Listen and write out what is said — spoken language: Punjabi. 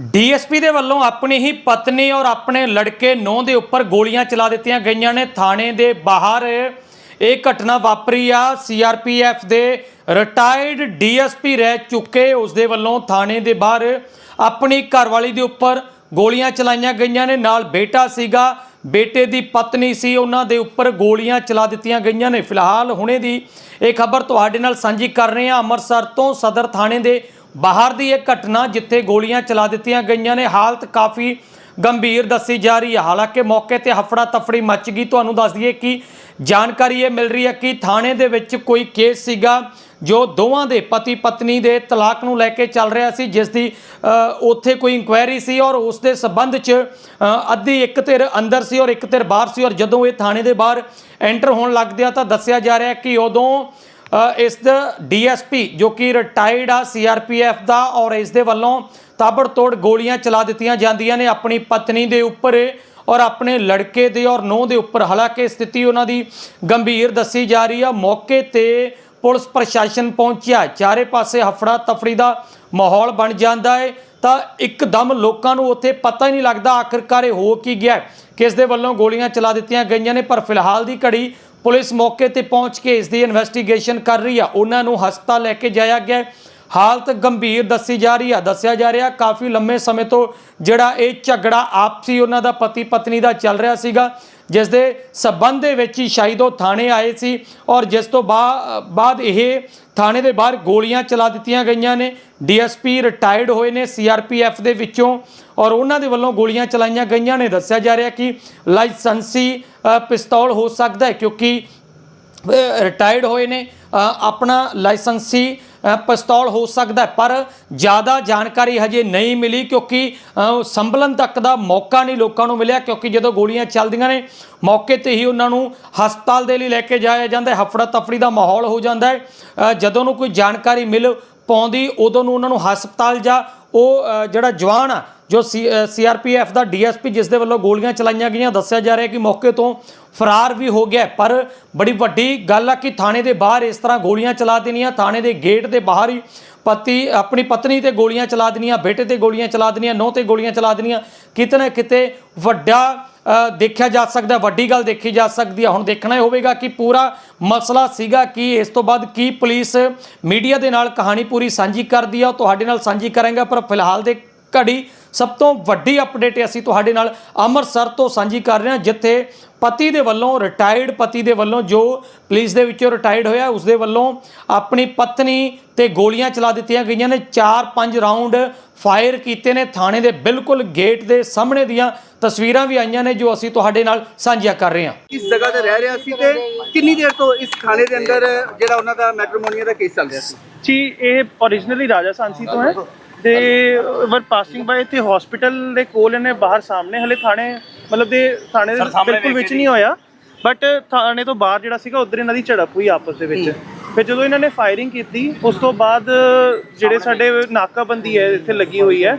ਡੀਐਸਪੀ ਦੇ ਵੱਲੋਂ ਆਪਣੀ ਹੀ ਪਤਨੀ ਔਰ ਆਪਣੇ ਲੜਕੇ ਨੌਂ ਦੇ ਉੱਪਰ ਗੋਲੀਆਂ ਚਲਾ ਦਿੱਤੀਆਂ ਗਈਆਂ ਨੇ। ਥਾਣੇ ਦੇ ਬਾਹਰ ਇਹ ਘਟਨਾ ਵਾਪਰੀ ਆ। ਸੀਆਰਪੀਐਫ ਦੇ ਰਿਟਾਇਰਡ ਡੀਐਸਪੀ ਰਹਿ ਚੁੱਕੇ। ਉਸ ਦੇ ਵੱਲੋਂ ਥਾਣੇ ਦੇ ਬਾਹਰ ਆਪਣੀ ਘਰਵਾਲੀ ਦੇ ਉੱਪਰ ਗੋਲੀਆਂ ਚਲਾਈਆਂ ਗਈਆਂ ਨੇ। ਨਾਲ ਬੇਟਾ ਸੀਗਾ, ਬੇਟੇ ਦੀ ਪਤਨੀ ਸੀ, ਉਹਨਾਂ ਦੇ ਉੱਪਰ ਗੋਲੀਆਂ ਚਲਾ ਦਿੱਤੀਆਂ ਗਈਆਂ ਨੇ। ਫਿਲਹਾਲ ਹੁਣੇ ਦੀ ਇਹ ਖਬਰ ਤੁਹਾਡੇ ਨਾਲ ਸਾਂਝੀ ਕਰ ਰਹੇ ਹਾਂ। ਅੰਮ੍ਰਿਤਸਰ ਤੋਂ ਸਦਰ ਥਾਣੇ ਦੇ ਬਾਹਰ ਦੀ ਇਹ ਘਟਨਾ ਜਿੱਥੇ ਗੋਲੀਆਂ ਚਲਾ ਦਿੱਤੀਆਂ ਗਈਆਂ ਨੇ, ਹਾਲਤ ਕਾਫੀ ਗੰਭੀਰ ਦੱਸੀ ਜਾ ਰਹੀ ਹੈ। ਹਾਲਾਂਕਿ ਮੌਕੇ ਤੇ ਹਫੜਾ ਤਫੜੀ ਮੱਚ ਗਈ। ਤੁਹਾਨੂੰ ਦੱਸ ਦਈਏ ਕਿ ਜਾਣਕਾਰੀ ਇਹ ਮਿਲ ਰਹੀ ਹੈ ਕਿ ਥਾਣੇ ਦੇ ਵਿੱਚ ਕੋਈ ਕੇਸ ਸੀਗਾ ਜੋ ਦੋਵਾਂ ਦੇ ਪਤੀ ਪਤਨੀ ਦੇ ਤਲਾਕ ਨੂੰ ਲੈ ਕੇ ਚੱਲ ਰਿਹਾ ਸੀ, ਜਿਸ ਦੀ ਉੱਥੇ ਕੋਈ ਇਨਕੁਆਇਰੀ ਸੀ ਔਰ ਉਸ ਦੇ ਸਬੰਧ 'ਚ ਅੱਧੀ ਇੱਕ ਧਿਰ ਅੰਦਰ ਸੀ ਔਰ ਇੱਕ ਧਿਰ ਬਾਹਰ ਸੀ ਔਰ ਜਦੋਂ ਇਹ ਥਾਣੇ ਦੇ ਬਾਹਰ ਐਂਟਰ ਹੋਣ ਲੱਗਦਿਆ ਤਾਂ ਦੱਸਿਆ ਜਾ ਰਿਹਾ ਕਿ ਉਦੋਂ ਇਸ ਦਾ ਡੀਐਸਪੀ ਜੋ ਕਿ ਰਿਟਾਇਰਡ ਆ ਸੀਆਰਪੀਐਫ ਦਾ, ਔਰ ਇਸ ਦੇ ਵੱਲੋਂ ਤਾਬੜਤੋੜ ਗੋਲੀਆਂ ਚਲਾ ਦਿੱਤੀਆਂ ਜਾਂਦੀਆਂ ਨੇ ਆਪਣੀ ਪਤਨੀ ਦੇ ਉੱਪਰ ਔਰ ਆਪਣੇ ਲੜਕੇ ਦੇ ਔਰ ਨੌਂ ਦੇ ਉੱਪਰ। ਹਾਲਾਂਕਿ ਸਥਿਤੀ ਉਹਨਾਂ ਦੀ ਗੰਭੀਰ ਦੱਸੀ ਜਾ ਰਹੀ ਆ। ਮੌਕੇ ਤੇ ਪੁਲਿਸ ਪ੍ਰਸ਼ਾਸਨ ਪਹੁੰਚਿਆ। ਚਾਰੇ ਪਾਸੇ ਹਫੜਾ ਤਫੜੀ ਦਾ ਮਾਹੌਲ ਬਣ ਜਾਂਦਾ ਹੈ ਤਾਂ ਇੱਕਦਮ ਲੋਕਾਂ ਨੂੰ ਉੱਥੇ ਪਤਾ ਹੀ ਨਹੀਂ ਲੱਗਦਾ ਆਖਿਰਕਾਰ ਇਹ ਹੋ ਕੀ ਗਿਆ। ਕਿਸ ਦੇ ਵੱਲੋਂ ਗੋਲੀਆਂ ਚਲਾ ਦਿੱਤੀਆਂ ਗਈਆਂ ਨੇ, ਪਰ ਫਿਲਹਾਲ ਦੀ ਘੜੀ ਪੁਲਿਸ ਮੌਕੇ ਤੇ ਪਹੁੰਚ ਕੇ ਇਸ ਦੀ ਇਨਵੈਸਟੀਗੇਸ਼ਨ ਕਰ ਰਹੀ ਆ। ਉਹਨਾਂ ਨੂੰ ਹਸਪਤਾਲ ਲੈ ਕੇ ਜਾਇਆ ਗਿਆ ਹਾਲਤ ਗੰਭੀਰ ਦੱਸੀ ਜਾ ਰਹੀ ਆ। ਦੱਸਿਆ ਜਾ ਰਿਹਾ, ਕਾਫੀ ਲੰਮੇ ਸਮੇਂ ਤੋਂ ਜਿਹੜਾ ਇਹ ਝਗੜਾ ਆਪਸੀ ਉਹਨਾਂ ਦਾ ਪਤੀ ਪਤਨੀ ਦਾ ਚੱਲ ਰਿਹਾ ਸੀਗਾ, ਜਿਸ ਦੇ ਸਬੰਧ ਦੇ ਵਿੱਚ ਹੀ ਸ਼ਾਇਦ ਉਹ ਥਾਣੇ ਆਏ ਸੀ ਔਰ ਜਿਸ ਤੋਂ ਬਾਅਦ ਇਹ ਥਾਣੇ ਦੇ ਬਾਹਰ ਗੋਲੀਆਂ ਚਲਾ ਦਿੱਤੀਆਂ ਗਈਆਂ ਨੇ। ਡੀਐਸਪੀ ਰਿਟਾਇਰਡ ਹੋਏ ਨੇ ਸੀਆਰਪੀਐਫ ਦੇ ਵਿੱਚੋਂ ਔਰ ਉਹਨਾਂ ਦੇ ਵੱਲੋਂ ਗੋਲੀਆਂ ਚਲਾਈਆਂ ਗਈਆਂ ਨੇ। ਦੱਸਿਆ ਜਾ ਰਿਹਾ ਕਿ ਲਾਇਸੈਂਸੀ ਪਿਸਤੌਲ ਹੋ ਸਕਦਾ ਹੈ ਕਿਉਂਕਿ ਰਿਟਾਇਰਡ ਹੋਏ ਨੇ। ਆਪਣਾ ਲਾਇਸੈਂਸੀ ਪਿਸਤੌਲ ਹੋ ਸਕਦਾ ਪਰ ਜ਼ਿਆਦਾ ਜਾਣਕਾਰੀ ਹਜੇ ਨਹੀਂ ਮਿਲੀ ਕਿਉਂਕਿ ਸੰਭਲਣ ਤੱਕ ਦਾ ਮੌਕਾ ਨਹੀਂ ਲੋਕਾਂ ਨੂੰ ਮਿਲਿਆ ਕਿਉਂਕਿ ਜਦੋਂ ਗੋਲੀਆਂ ਚੱਲਦੀਆਂ ਨੇ, ਮੌਕੇ ਤੇ ਹੀ ਉਹਨਾਂ ਨੂੰ ਹਸਪਤਾਲ ਦੇ ਲਈ ਲੈ ਕੇ ਜਾਇਆ ਜਾਂਦਾ ਹੈ ਹਫੜਾ ਤਫੜੀ ਦਾ ਮਾਹੌਲ ਹੋ ਜਾਂਦਾ ਹੈ। ਜਦੋਂ ਨੂੰ ਕੋਈ ਜਾਣਕਾਰੀ ਮਿਲ ਪਾਉਂਦੀ, ਉਦੋਂ ਨੂੰ ਉਹਨਾਂ ਨੂੰ ਹਸਪਤਾਲ ਜਾਂ ਉਹ ਜਿਹੜਾ ਜਵਾਨ ਆ, ਜੋ ਸੀਆਰਪੀਐਫ ਦਾ ਡੀਐਸਪੀ ਜਿਸ ਦੇ ਵੱਲੋਂ ਗੋਲੀਆਂ ਚਲਾਈਆਂ ਗਈਆਂ, ਦੱਸਿਆ ਜਾ ਰਿਹਾ ਕਿ ਮੌਕੇ ਤੋਂ ਫਰਾਰ ਵੀ ਹੋ ਗਿਆ ਪਰ ਬੜੀ ਵੱਡੀ ਗੱਲ ਆ ਕਿ ਥਾਣੇ ਦੇ ਬਾਹਰ ਇਸ ਤਰ੍ਹਾਂ ਗੋਲੀਆਂ ਚਲਾ ਦੇਣੀਆਂ, ਥਾਣੇ ਦੇ ਗੇਟ ਦੇ ਬਾਹਰ ਹੀ ਪਤੀ, ਆਪਣੀ ਪਤਨੀ ਤੇ ਗੋਲੀਆਂ ਚਲਾ ਦੇਣੀਆਂ, ਬੇਟੇ ਤੇ ਗੋਲੀਆਂ ਚਲਾ ਦੇਣੀਆਂ, ਨੌ ਤੇ ਗੋਲੀਆਂ ਚਲਾ ਦੇਣੀਆਂ, ਕਿਤੇ ਨਾ ਕਿਤੇ ਵੱਡਾ ਦੇਖਿਆ ਜਾ ਸਕਦਾ, ਵੱਡੀ ਗੱਲ ਦੇਖੀ ਜਾ ਸਕਦੀ ਹੈ ਹੁਣ ਦੇਖਣਾ ਇਹ ਹੋਵੇਗਾ ਕਿ ਪੂਰਾ ਮਸਲਾ ਸੀਗਾ ਕਿ, ਇਸ ਤੋਂ ਬਾਅਦ ਕੀ ਪੁਲਿਸ ਮੀਡੀਆ ਦੇ ਨਾਲ ਕਹਾਣੀ ਪੂਰੀ ਸਾਂਝੀ ਕਰਦੀ ਆ, ਉਹ ਤੁਹਾਡੇ ਨਾਲ ਸਾਂਝੀ ਕਰਾਂਗਾ, ਪਰ ਫਿਲਹਾਲ ਦੇ ਘੜੀ ਸਭ ਤੋਂ ਵੱਡੀ ਅਪਡੇਟ ਅਸੀਂ ਤੁਹਾਡੇ ਨਾਲ ਅੰਮ੍ਰਿਤਸਰ ਤੋਂ ਸਾਂਝੀ ਕਰ ਰਹੇ ਹਾਂ, ਜਿੱਥੇ ਪਤੀ ਦੇ ਵੱਲੋਂ ਰਿਟਾਇਰਡ ਪਤੀ ਦੇ ਵੱਲੋਂ ਜੋ ਪੁਲਿਸ ਦੇ ਵਿੱਚੋਂ ਰਿਟਾਇਰਡ ਹੋਇਆ ਉਸ ਦੇ ਵੱਲੋਂ ਆਪਣੀ ਪਤਨੀ ਤੇ ਗੋਲੀਆਂ ਚਲਾ ਦਿੱਤੀਆਂ ਗਈਆਂ ਨੇ। 4-5 ਰਾਉਂਡ ਫਾਇਰ ਕੀਤੇ ਨੇ, ਥਾਣੇ ਦੇ ਬਿਲਕੁਲ ਗੇਟ ਦੇ ਸਾਹਮਣੇ ਦੀਆਂ ਤਸਵੀਰਾਂ ਵੀ ਆਈਆਂ ਨੇ ਜੋ ਅਸੀਂ ਤੁਹਾਡੇ ਨਾਲ ਸਾਂਝੀਆਂ ਕਰ ਰਹੇ ਹਾਂ। ਇਸ ਜਗ੍ਹਾ ਤੇ ਰਹਿ ਰਿਹਾ ਸੀ ਤੇ ਕਿੰਨੀ ਦੇਰ ਤੋਂ ਇਸ ਥਾਣੇ ਦੇ ਅੰਦਰ ਜਿਹੜਾ ਉਹਨਾਂ ਦਾ ਮੈਟਰੋਮੋਨੀਆ ਦਾ ਕੇਸ ਚੱਲ ਰਿਹਾ ਸੀ? ਜੀ ਇਹ originally ਰਾਜਾ ਸਾਂਸੀ ਤੋਂ ਹੈ। ਤੇ ਵਰ ਪਾਸਿੰਗ ਬਾਏ ਤੇ ਹਸਪੀਟਲ ਦੇ ਕੋਲ ਇਹਨੇ ਬਾਹਰ ਸਾਹਮਣੇ ਹਲੇ ਥਾਣੇ ਮਤਲਬ ਦੇ ਥਾਣੇ ਦੇ ਬਿਲਕੁਲ ਵਿੱਚ ਨਹੀਂ ਹੋਇਆ। ਬਟ ਥਾਣੇ ਤੋਂ ਬਾਹਰ ਜਿਹੜਾ ਸੀਗਾ ਉਧਰ ਇਹਨਾਂ ਦੀ ਝੜਪ ਹੋਈ ਆਪਸ ਦੇ ਵਿੱਚ। ਫਿਰ ਜਦੋਂ ਇਹਨਾਂ ਨੇ ਫਾਇਰਿੰਗ ਕੀਤੀ ਉਸ ਤੋਂ ਬਾਅਦ ਜਿਹੜੇ ਸਾਡੇ ਨਾਕਾਬੰਦੀ ਹੈ ਇੱਥੇ ਲੱਗੀ ਹੋਈ ਹੈ।